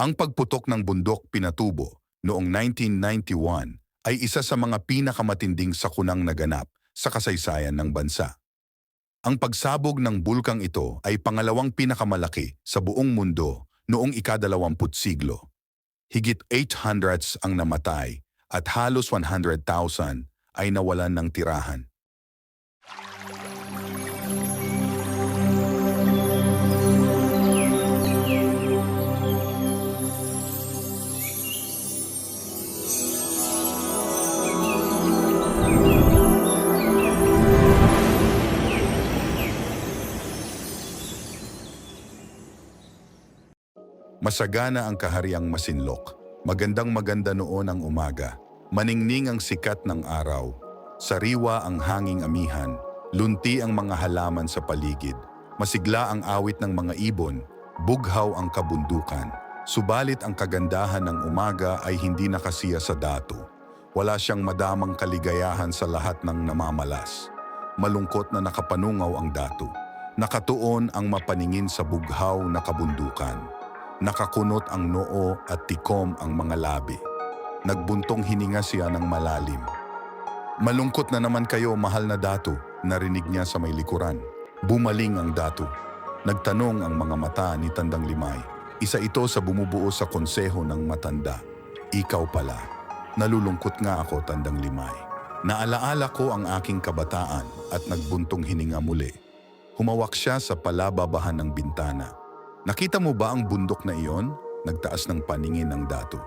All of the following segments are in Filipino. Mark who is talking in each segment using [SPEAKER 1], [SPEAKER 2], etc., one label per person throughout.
[SPEAKER 1] Ang pagputok ng bundok Pinatubo noong 1991 ay isa sa mga pinakamatinding sakunang naganap sa kasaysayan ng bansa. Ang pagsabog ng bulkang ito ay pangalawang pinakamalaki sa buong mundo noong ikadalawamput siglo. Higit 800s ang namatay at halos 100,000 ay nawalan ng tirahan. Masagana ang kahariang masinlok. Magandang maganda noon ang umaga. Maningning ang sikat ng araw. Sariwa ang hanging amihan. Lunti ang mga halaman sa paligid. Masigla ang awit ng mga ibon. Bughaw ang kabundukan. Subalit ang kagandahan ng umaga ay hindi nakasiya sa dato. Wala siyang madamang kaligayahan sa lahat ng namamalas. Malungkot na nakapanungaw ang dato. Nakatuon ang mapaningin sa bughaw na kabundukan. Nakakunot ang noo at tikom ang mga labi. Nagbuntong hininga siya ng malalim. Malungkot na naman kayo, mahal na dato, narinig niya sa may likuran. Bumaling ang dato. Nagtanong ang mga mata ni Tandang Limay. Isa ito sa bumubuo sa konseho ng matanda. Ikaw pala. Nalulungkot nga ako, Tandang Limay. Naalaala ko ang aking kabataan at nagbuntong hininga muli. Humawak siya sa palababahan ng bintana. Nakita mo ba ang bundok na iyon? Nagtaas ng paningin ng dato.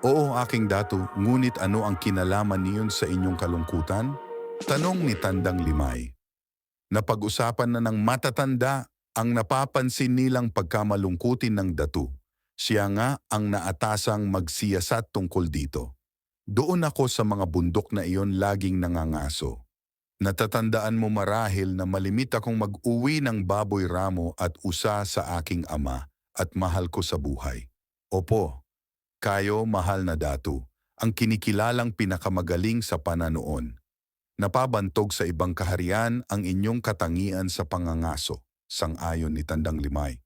[SPEAKER 1] Oo, aking dato, ngunit ano ang kinalaman niyon sa inyong kalungkutan? Tanong ni Tandang Limay. Napag-usapan na ng matatanda ang napapansin nilang pagkamalungkutin ng datu. Siya nga ang naatasang magsiyasat tungkol dito. Doon ako sa mga bundok na iyon laging nangangaso. Natatandaan mo marahil na malimit akong mag-uwi ng baboy ramo at usa sa aking ama at mahal ko sa buhay. Opo, kayo mahal na datu, ang kinikilalang pinakamagaling sa pananoon. Napabantog sa ibang kaharian ang inyong katangian sa pangangaso, sang-ayon ni Tandang Limay.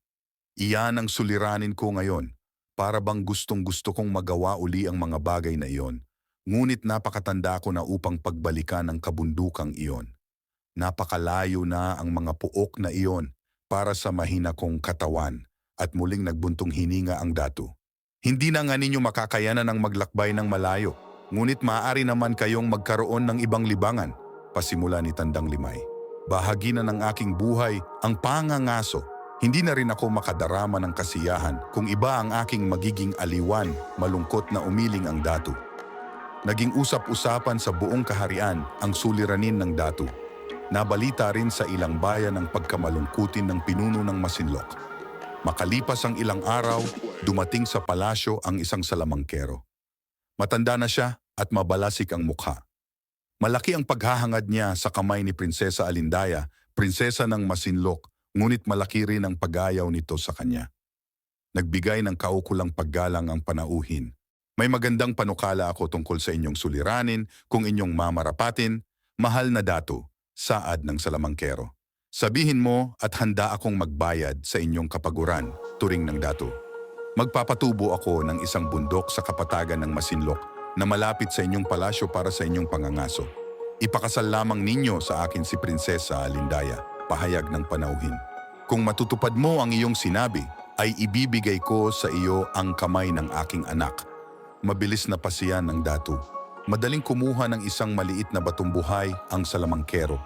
[SPEAKER 1] Iyan ang suliranin ko ngayon, para bang gustong gusto kong magawa uli ang mga bagay na iyon, ngunit napakatanda ko na upang pagbalikan ang kabundukang iyon. Napakalayo na ang mga puok na iyon para sa mahina kong katawan at muling nagbuntong hininga ang dato. Hindi na nga ninyo makakayanan ang maglakbay ng malayo, ngunit maaari naman kayong magkaroon ng ibang libangan, pasimula ni Tandang Limay. Bahagi na ng aking buhay ang pangangaso. Hindi na rin ako makadarama ng kasiyahan kung iba ang aking magiging aliwan, malungkot na umiling ang dato. Naging usap-usapan sa buong kaharian ang suliranin ng datu. Nabalita rin sa ilang bayan ang pagkamalungkutin ng pinuno ng Masinlok. Makalipas ang ilang araw, dumating sa palasyo ang isang salamangkero. Matanda na siya at mabalasik ang mukha. Malaki ang paghahangad niya sa kamay ni Prinsesa Alindaya, prinsesa ng Masinlok, ngunit malaki rin ang pag-ayaw nito sa kanya. Nagbigay ng kaukulang paggalang ang panauhin. May magandang panukala ako tungkol sa inyong suliranin, kung inyong mamarapatin, mahal na dato, saad ng salamangkero. Sabihin mo at handa akong magbayad sa inyong kapaguran, turing ng dato. Magpapatubo ako ng isang bundok sa kapatagan ng Masinlok na malapit sa inyong palasyo para sa inyong pangangaso. Ipakasal lamang ninyo sa akin si Prinsesa Alindaya, pahayag ng panauhin. Kung matutupad mo ang iyong sinabi, ay ibibigay ko sa iyo ang kamay ng aking anak. Mabilis na pasiyan ng datu. Madaling kumuha ng isang maliit na batong buhay ang salamangkero.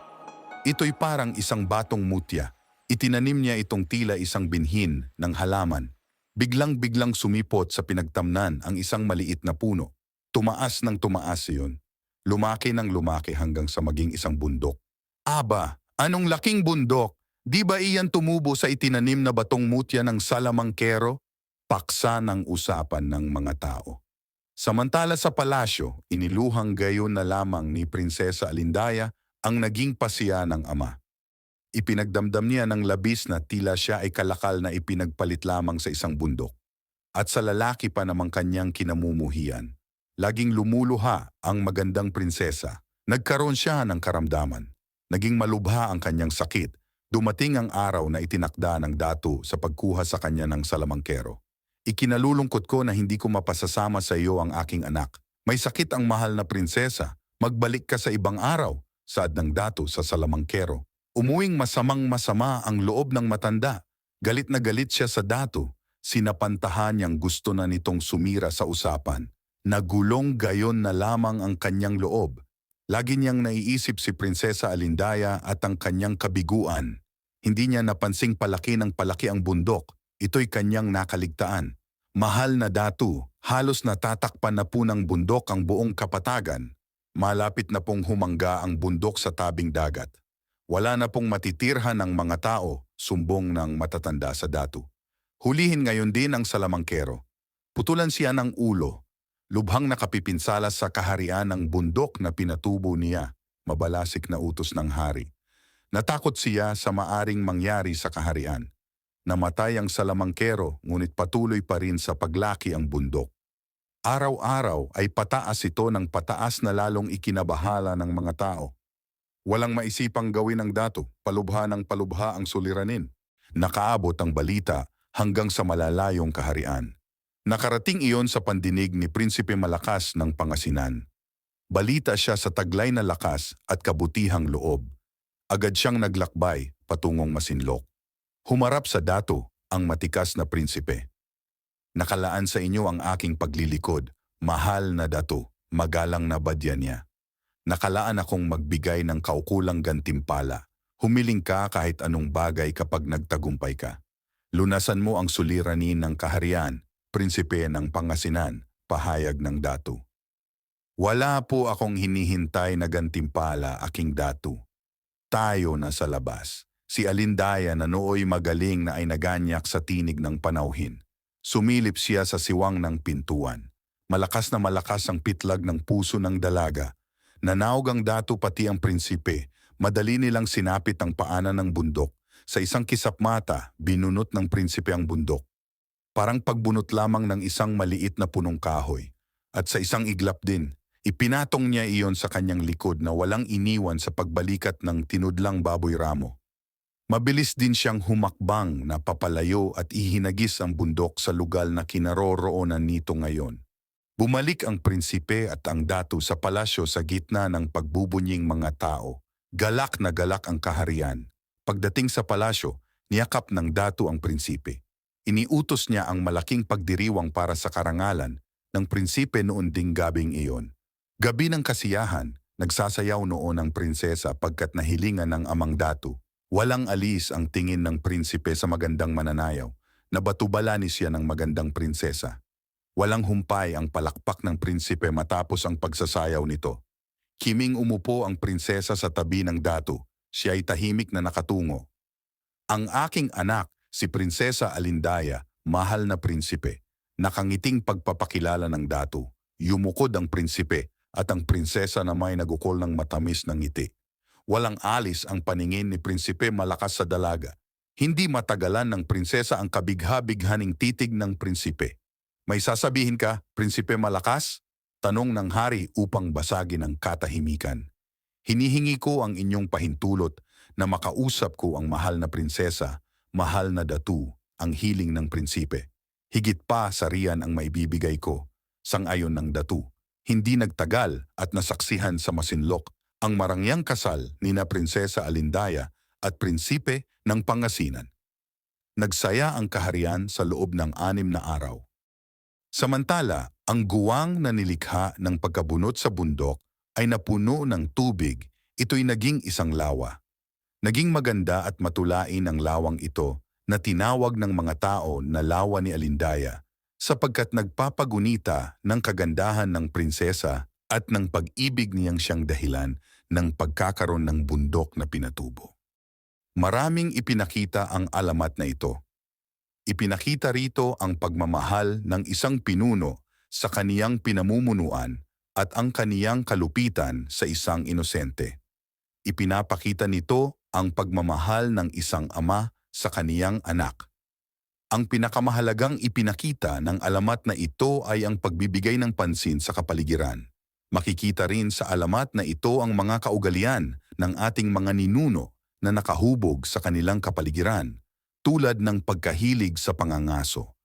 [SPEAKER 1] Ito'y parang isang batong mutya. Itinanim niya itong tila isang binhin ng halaman. Biglang-biglang sumipot sa pinagtamnan ang isang maliit na puno. Tumaas ng tumaas iyon. Lumaki ng lumaki hanggang sa maging isang bundok. Aba, anong laking bundok? Di ba iyan tumubo sa itinanim na batong mutya ng salamangkero? Paksa ng usapan ng mga tao. Samantala sa palasyo, iniluhang gayon na lamang ni Prinsesa Alindaya ang naging pasiya ng ama. Ipinagdamdam niya ng labis na tila siya ay kalakal na ipinagpalit lamang sa isang bundok. At sa lalaki pa namang kanyang kinamumuhian. Laging lumuluha ang magandang prinsesa. Nagkaroon siya ng karamdaman. Naging malubha ang kanyang sakit. Dumating ang araw na itinakda ng datu sa pagkuha sa kanya ng salamangkero. Ikinalulungkot ko na hindi ko mapasasama sa iyo ang aking anak. May sakit ang mahal na prinsesa. Magbalik ka sa ibang araw, saad ng dato sa salamangkero. Umuwing masamang masama ang loob ng matanda. Galit na galit siya sa dato. Sinapantahan niyang gusto na nitong sumira sa usapan. Nagulong gayon na lamang ang kanyang loob. Lagi niyang naiisip si Prinsesa Alindaya at ang kanyang kabiguan. Hindi niya napansing palaki ng palaki ang bundok. Ito'y kanyang nakaligtaan. Mahal na datu, halos natatakpan na po ng bundok ang buong kapatagan. Malapit na pong humangga ang bundok sa tabing dagat. Wala na pong matitirhan ng mga tao, sumbong ng matatanda sa datu. Hulihin ngayon din ang salamangkero. Putulan siya ng ulo. Lubhang nakapipinsala sa kaharian ng bundok na pinatubo niya, mabalasik na utos ng hari. Natakot siya sa maaring mangyari sa kaharian. Namatay ang salamangkero ngunit patuloy pa rin sa paglaki ang bundok. Araw-araw ay pataas ito ng pataas na lalong ikinabahala ng mga tao. Walang maisipang gawin ng dato, palubha ng palubha ang suliranin. Nakaabot ang balita hanggang sa malalayong kaharian. Nakarating iyon sa pandinig ni Prinsipe Malakas ng Pangasinan. Balita siya sa taglay na lakas at kabutihang loob. Agad siyang naglakbay patungong Masinlok. Humarap sa dato ang matikas na prinsipe. Nakalaan sa inyo ang aking paglilikod, mahal na dato, magalang na badya niya. Nakalaan akong magbigay ng kaukulang gantimpala. Humiling ka kahit anong bagay kapag nagtagumpay ka. Lunasan mo ang suliranin ng kaharian, prinsipe ng Pangasinan, pahayag ng datu. Wala po akong hinihintay na gantimpala, aking datu. Tayo na sa labas. Si Alindaya na nooy magaling na ay naganyak sa tinig ng panauhin. Sumilip siya sa siwang ng pintuan. Malakas na malakas ang pitlag ng puso ng dalaga. Nanaog ang datu pati ang prinsipe. Madali nilang sinapit ang paanan ng bundok. Sa isang kisap mata, binunot ng prinsipe ang bundok. Parang pagbunot lamang ng isang maliit na punong kahoy. At sa isang iglap din, ipinatong niya iyon sa kanyang likod na walang iniwan sa pagbalikat ng tinudlang baboy ramo. Mabilis din siyang humakbang na papalayo at ihinagis ang bundok sa lugar na kinaroroonan nito ngayon. Bumalik ang prinsipe at ang datu sa palasyo sa gitna ng pagbubunying mga tao. Galak na galak ang kaharian. Pagdating sa palasyo, niyakap ng datu ang prinsipe. Iniutos niya ang malaking pagdiriwang para sa karangalan ng prinsipe noon ding gabing iyon. Gabi ng kasiyahan, nagsasayaw noon ang prinsesa pagkat nahilingan ng amang datu. Walang alis ang tingin ng prinsipe sa magandang mananayaw. Nabatubalanis siya ng magandang prinsesa. Walang humpay ang palakpak ng prinsipe matapos ang pagsasayaw nito. Kiming umupo ang prinsesa sa tabi ng datu. Siya ay tahimik na nakatungo. Ang aking anak, si Prinsesa Alindaya, mahal na prinsipe, nakangiting pagpapakilala ng datu. Yumukod ang prinsipe at ang prinsesa na may nagukol ng matamis ng ngiti. Walang alis ang paningin ni prinsipe malakas sa dalaga. Hindi matagalan ng prinsesa ang kabigha-bighaning titig ng prinsipe. May sasabihin ka, prinsipe malakas? Tanong ng hari upang basagin ang katahimikan. Hinihingi ko ang inyong pahintulot na makausap ko ang mahal na prinsesa, mahal na datu, ang hiling ng prinsipe. Higit pa sa riyan ang maibibigay ko, sangayon ng datu. Hindi nagtagal at nasaksihan sa Masinlok ang marangyang kasal ni na Prinsesa Alindaya at Prinsipe ng Pangasinan. Nagsaya ang kaharian sa loob ng anim na araw. Samantala, ang guwang na nilikha ng pagkabunot sa bundok ay napuno ng tubig, ito'y naging isang lawa. Naging maganda at matulain ang lawang ito na tinawag ng mga tao na lawa ni Alindaya sapagkat nagpapagunita ng kagandahan ng prinsesa at ng pag-ibig niyang siyang dahilan ng pagkakaroon ng bundok na pinatubo. Maraming ipinakita ang alamat na ito. Ipinakita rito ang pagmamahal ng isang pinuno sa kaniyang pinamumunuan at ang kaniyang kalupitan sa isang inosente. Ipinapakita nito ang pagmamahal ng isang ama sa kaniyang anak. Ang pinakamahalagang ipinakita ng alamat na ito ay ang pagbibigay ng pansin sa kapaligiran. Makikita rin sa alamat na ito ang mga kaugalian ng ating mga ninuno na nakahubog sa kanilang kapaligiran, tulad ng pagkahilig sa pangangaso.